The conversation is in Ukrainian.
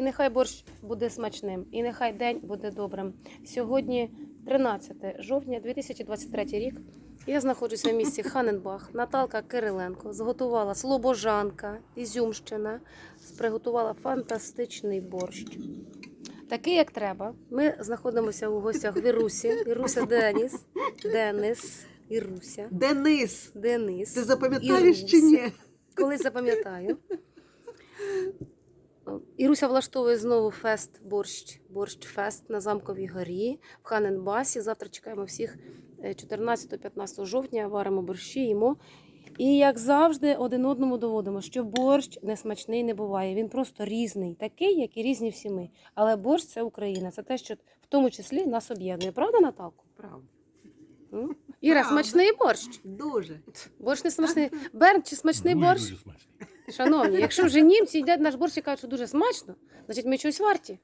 І нехай борщ буде смачним, і нехай день буде добрим. Сьогодні 13 жовтня 2023 рік. Я знаходжуся в місті Ханенбах. Наталка Кириленко зготувала слобожанка, Ізюмщина, приготувала фантастичний борщ. Такий, як треба. Ми знаходимося у гостях в Ірусі. Іруся Деніс, Денис, Іруся, Денис, Денис. ти запам'ятаєш чи ні? Колись запам'ятаю. Іруся влаштовує знову фест борщ, борщ фест на замковій горі в Ханенбасі. Завтра чекаємо всіх е, 14-15 жовтня, варимо борщі, їмо. І як завжди, один одному доводимо, що борщ не смачний не буває. Він просто різний, такий, як і різні всі ми. Але борщ це Україна. Це те, що в тому числі нас об'єднує. Правда, Наталко? Правда. М? Іра, Правда. смачний борщ. Дуже. Борщ не смачний. Берн, чи смачний борщ? Дуже смачний. Шановні, якщо вже німці їдять наш борщ і кажуть, що дуже смачно, значить ми чогось варті.